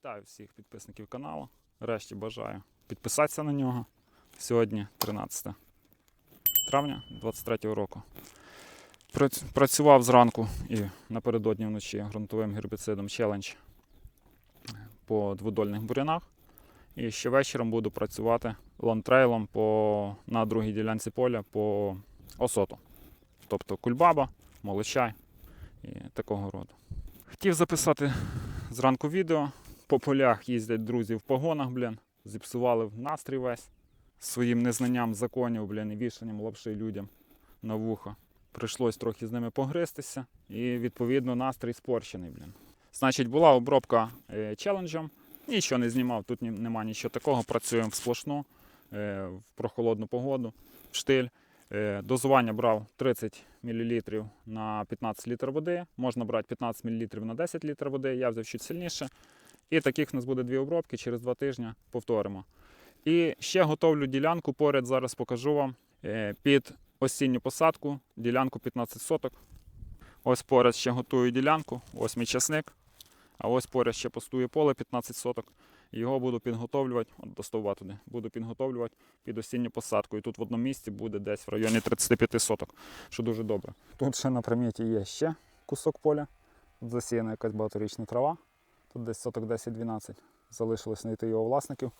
Вітаю всіх підписників каналу. Решті бажаю підписатися на нього. Сьогодні 13 травня 2023 року. Працював зранку і напередодні вночі ґрунтовим гербіцидом Challenge по дводольних бурянах. І ще вечором буду працювати лонтрейлом по, на другій ділянці поля по осоту. Тобто кульбаба, молочай і такого роду. Хотів записати зранку відео. По полях їздять друзі в погонах, блін. Зіпсували настрій весь своїм незнанням законів, блін, і вішанням лапши людям на вухо. Прийшлось трохи з ними погристися, і відповідно настрій спорщений, блін. Значить, була обробка е, челенджем. Нічого не знімав, тут нема нічого такого. Працюємо в сплошну, е, в прохолодну погоду, в штиль. Е, Дозування брав 30 мл на 15 літр води. Можна брати 15 мл на 10 літр води. Я взяв чуть сильніше. І таких у нас буде дві обробки, через два тижні повторимо. І ще готовлю ділянку поряд, зараз покажу вам е, під осінню посадку, ділянку 15 соток. Ось поряд ще готую ділянку, ось мій часник. А ось поряд ще пустує поле 15 соток. Його буду підготовлювати, от до стовба туди, буду підготовлювати під осінню посадку. І тут в одному місці буде десь в районі 35 соток, що дуже добре. Тут ще на приміті є ще кусок поля. Засіяна якась багаторічна трава. Тут десь соток 10-12. Залишилось знайти його власників.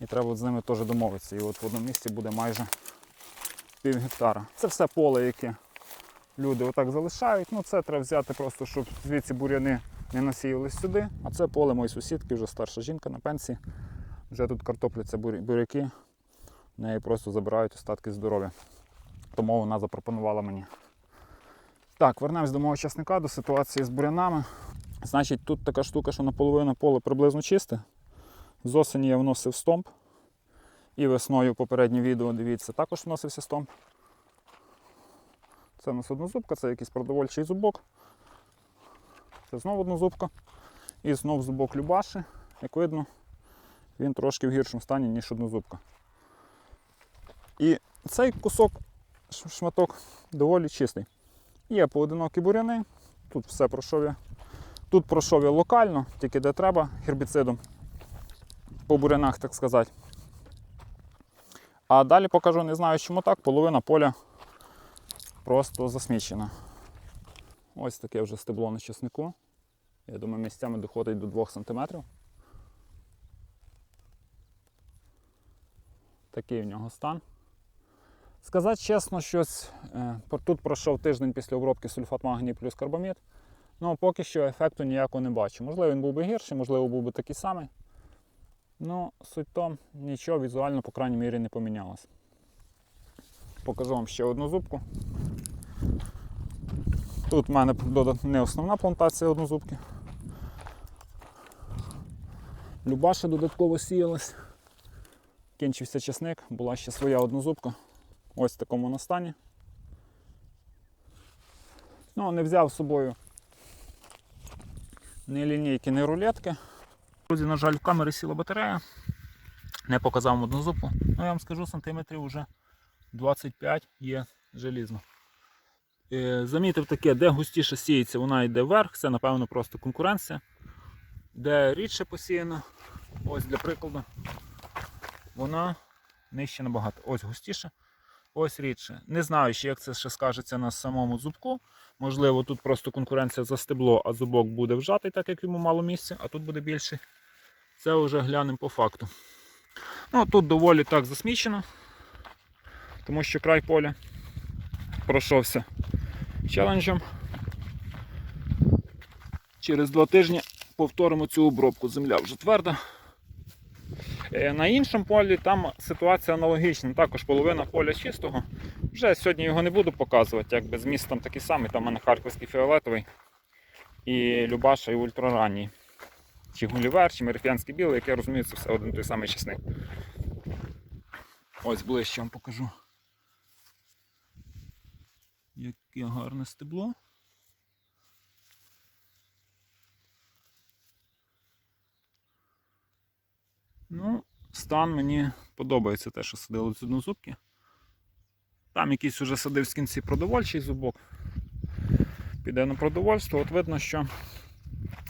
І треба з ними теж домовитися. І от в одному місці буде майже пів гектара. Це все поле, яке люди отак залишають. Ну це треба взяти просто, щоб звідси буряни не насіялись сюди. А це поле моєї сусідки, вже старша жінка на пенсії. Вже тут картопляться буряки. В неї просто забирають остатки здоров'я. Тому вона запропонувала мені. Так, вернемось до мого часника, до ситуації з бурянами. Значить, тут така штука, що наполовину поле приблизно чисте. З осені я вносив стомп. І весною попереднє відео, дивіться, також вносився стомп. Це у нас однозубка, це якийсь продовольчий зубок. Це знову однозубка. І знов зубок Любаши. Як видно, він трошки в гіршому стані, ніж однозубка. І цей кусок, шматок доволі чистий. Є поодинокі буряни. Тут все пройшов я. Тут пройшов я локально, тільки де треба, гербіцидом. По бурянах, так сказати. А далі покажу, не знаю чому так, половина поля просто засмічена. Ось таке вже стебло на чеснику. Я думаю, місцями доходить до 2 см. Такий в нього стан. Сказати чесно, щось е, тут пройшов тиждень після обробки сульфат магнію плюс карбамід. Ну, поки що ефекту ніякого не бачу. Можливо, він був би гірший, можливо, був би такий самий. Ну, суть тому, нічого візуально, по крайній мірі, не помінялося. Покажу вам ще одну зубку. Тут в мене не основна плантація однозубки. Любаша додатково сіялась. Кінчився чесник, була ще своя однозубка. Ось в такому вона стані. Ну, не взяв з собою ні лінійки, ні рулетки. Друзі, на жаль, в камері сіла батарея. Не показав одну зубку. Ну, я вам скажу, сантиметрів вже 25 є желізно. Е, Замітив таке, де густіше сіється, вона йде вверх, це напевно просто конкуренція. Де рідше посіяно, ось для прикладу, вона нижче набагато. Ось густіше, ось рідше. Не знаю, ще як це ще скажеться на самому зубку. Можливо, тут просто конкуренція за стебло, а зубок буде вжатий, так як йому мало місця, а тут буде більше. Це вже глянемо по факту. Ну, тут доволі так засмічено, тому що край поля пройшовся челенджем. Через два тижні повторимо цю обробку. Земля вже тверда. Е, На іншому полі там ситуація аналогічна. Також половина поля чистого. Вже сьогодні його не буду показувати, якби зміст там такий самий, там у мене харківський фіолетовий і Любаша і ультраранній. Чи Гулівер, чи Мерифіанський білий, як я розумію, це все один той самий часник. Ось ближче вам покажу. Яке гарне стебло. Ну, стан мені подобається те, що садили з однозубки. Там якийсь уже садив з кінці продовольчий зубок. Піде на продовольство. От видно, що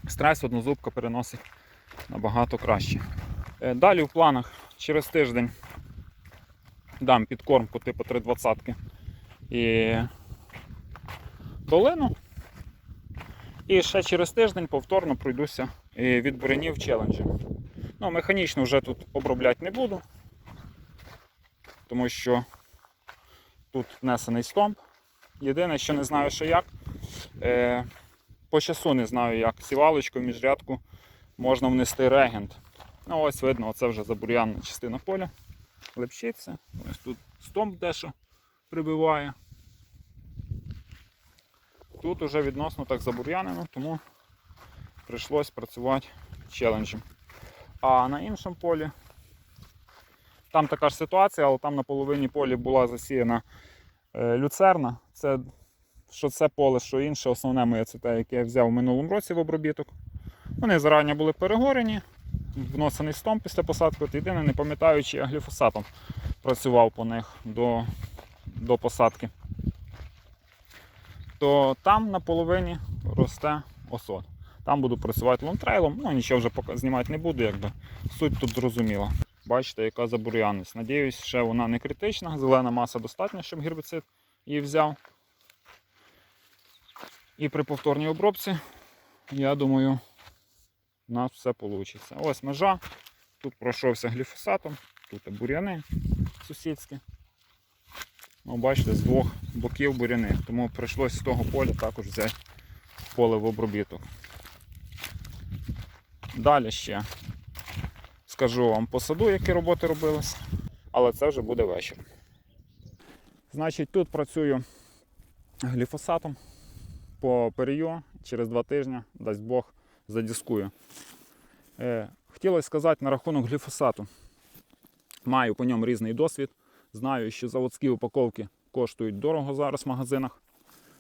стрес однозубка переносить набагато краще. Е, Далі в планах через тиждень дам підкормку типу 320 і долину. І ще через тиждень повторно пройдуся е, від бурянів челенджі. Ну, механічно вже тут обробляти не буду, тому що тут внесений стомп. Єдине, що не знаю, що як. Е, по часу не знаю, як сівалочку в міжрядку можна внести регент. Ну ось видно, оце вже забур'янна частина поля. Лепщиться. Ось тут стомп дещо прибиває. Тут уже відносно так забур'янено, тому прийшлось працювати челенджем. А на іншому полі там така ж ситуація, але там на половині полі була засіяна е, люцерна. Це що це поле, що інше, основне моє це те, яке я взяв в минулому році в обробіток. Вони зарані були перегорені, вносений стом після посадки. От єдине, не пам'ятаю, чи я гліфосатом працював по них до, до посадки. То там на половині росте осот. Там буду працювати лонтрейлом, ну нічого вже знімати не буду, якби суть тут зрозуміла. Бачите, яка забур'яність. Надіюсь, ще вона не критична, зелена маса достатня, щоб гербіцид її взяв. І при повторній обробці, я думаю, у нас все вийде. Ось межа. Тут пройшовся гліфосатом, тут бур'яни сусідські. Ну, бачите, з двох боків буряни. Тому прийшлось з того поля також взяти поле в обробіток. Далі ще скажу вам по саду, які роботи робилися, але це вже буде вечір. Значить, тут працюю гліфосатом по перію через два тижні, дасть Бог, задіскую. Е, хотілося сказати на рахунок гліфосату. Маю по ньому різний досвід. Знаю, що заводські упаковки коштують дорого зараз в магазинах,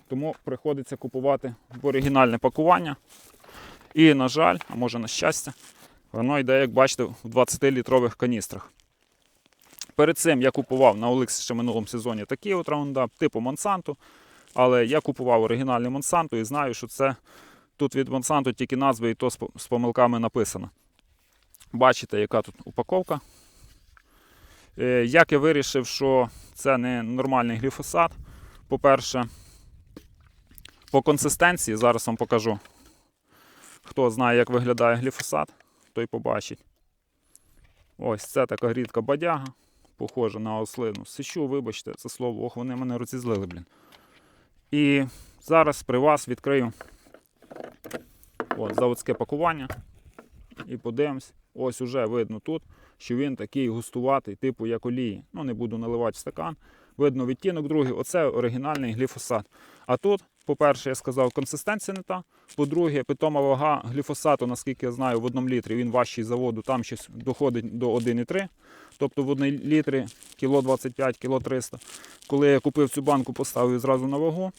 тому приходиться купувати в оригінальне пакування. І, на жаль, а може на щастя, воно йде, як бачите, в 20-літрових каністрах. Перед цим я купував на OLX ще минулому сезоні такий от раундап, типу Монсанту. Але я купував оригінальний Монсанто і знаю, що це тут від Монсанто тільки назви і то з помилками написано. Бачите, яка тут упаковка. Е, Як я вирішив, що це не нормальний гліфосат. По-перше, по консистенції, зараз вам покажу. Хто знає, як виглядає гліфосат, той побачить. Ось це така рідка бадяга, похожа на ослину. Сичу, вибачте, це слово, ох, вони мене розізлили, блін. І зараз при вас відкрию от, заводське пакування. І подивимось. Ось уже видно тут, що він такий густуватий, типу як олії. Ну, не буду наливати в стакан. Видно відтінок другий. Оце оригінальний гліфосат. А тут, по-перше, я сказав, консистенція не та. По-друге, питома вага гліфосату, наскільки я знаю, в одному літрі він важчий заводу, там щось доходить до 1,3. Тобто в 1 літрі кіло 25, кіло 300. Коли я купив цю банку, поставив зразу на вагу,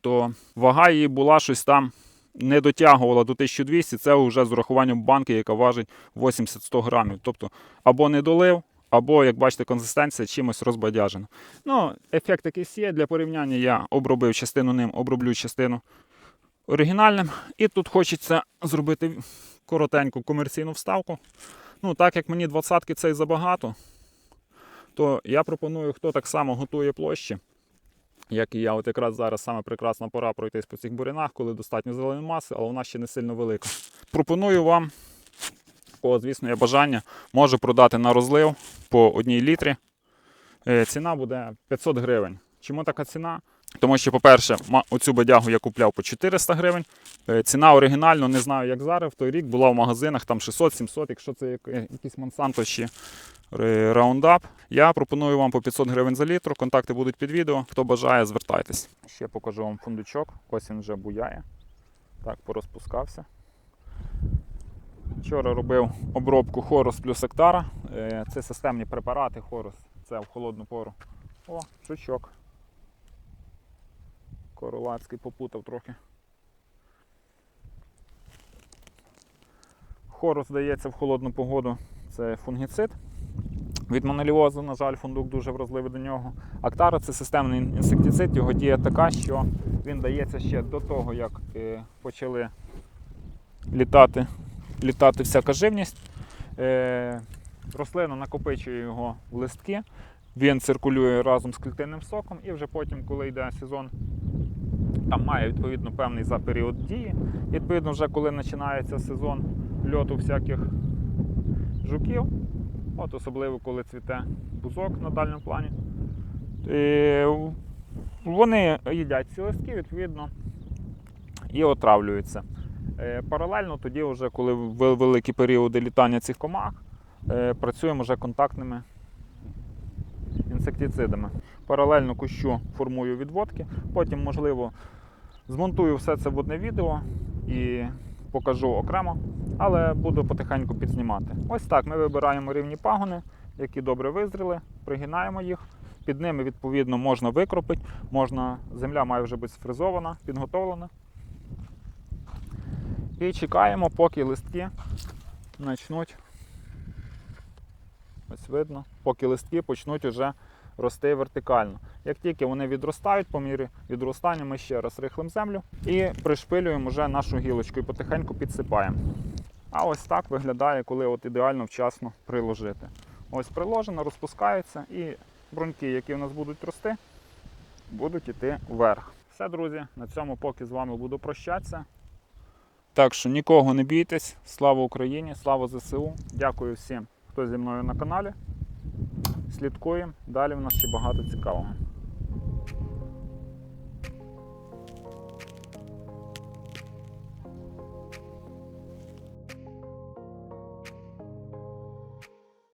то вага її була щось там не дотягувала до 1200, це вже з урахуванням банки, яка важить 80-100 грамів. Тобто або не долив, або, як бачите, консистенція чимось розбадяжена. Ну, ефект якийсь є. Для порівняння я обробив частину ним, оброблю частину оригінальним. І тут хочеться зробити коротеньку комерційну вставку. Ну, так як мені двадцятки це забагато, то я пропоную, хто так само готує площі, як і я. От якраз зараз саме прекрасна пора пройтись по цих бурянах, коли достатньо зеленої маси, але вона ще не сильно велика. Пропоную вам, кого, звісно, є бажання, можу продати на розлив по одній літрі. Е, Ціна буде 500 гривень. Чому така ціна? Тому що, по-перше, оцю бадягу я купляв по 400 гривень. Е, Ціна оригінально, не знаю, як зараз. В той рік була в магазинах там 600-700, якщо це е, якийсь Monsanto чи Roundup. Я пропоную вам по 500 гривень за літр. Контакти будуть під відео. Хто бажає, звертайтесь. Ще покажу вам фундучок. Ось він вже буяє. Так, порозпускався. Вчора робив обробку Хорус плюс Ектара. Е, Це системні препарати Хорус. Це в холодну пору. О, жучок. Королацький попутав трохи. Хорус дається в холодну погоду. Це фунгіцид. Від моноліозу, на жаль, фундук дуже вразливий до нього. Актара це системний інсектицид, його дія така, що він дається ще до того, як е, почали літати літати всяка живність. Е, рослина накопичує його в листки, він циркулює разом з клітинним соком, і вже потім, коли йде сезон, там має відповідно певний за період дії. І, відповідно, вже коли починається сезон льоту всяких жуків, от особливо коли цвіте бузок на дальньому плані. І вони їдять ці листки, відповідно, і отравлюються. Е, Паралельно тоді, вже, коли великі періоди літання цих комах, е, працюємо вже контактними інсектицидами. Паралельно кущу формую відводки, потім, можливо, змонтую все це в одне відео і покажу окремо, але буду потихеньку підзнімати. Ось так ми вибираємо рівні пагони, які добре визріли, пригинаємо їх. Під ними, відповідно, можна викропити, можна, земля має вже бути сфризована, підготовлена. І чекаємо, поки листки почнуть. Ось видно, поки листки почнуть уже рости вертикально. Як тільки вони відростають, по мірі відростання ми ще раз рихлимо землю і пришпилюємо вже нашу гілочку і потихеньку підсипаємо. А ось так виглядає, коли от ідеально вчасно приложити. Ось приложено, розпускається і бруньки, які в нас будуть рости, будуть йти вверх. Все, друзі, на цьому поки з вами буду прощатися. Так що нікого не бійтесь. Слава Україні, слава ЗСУ. Дякую всім, хто зі мною на каналі. Слідкуємо. Далі в нас ще багато цікавого.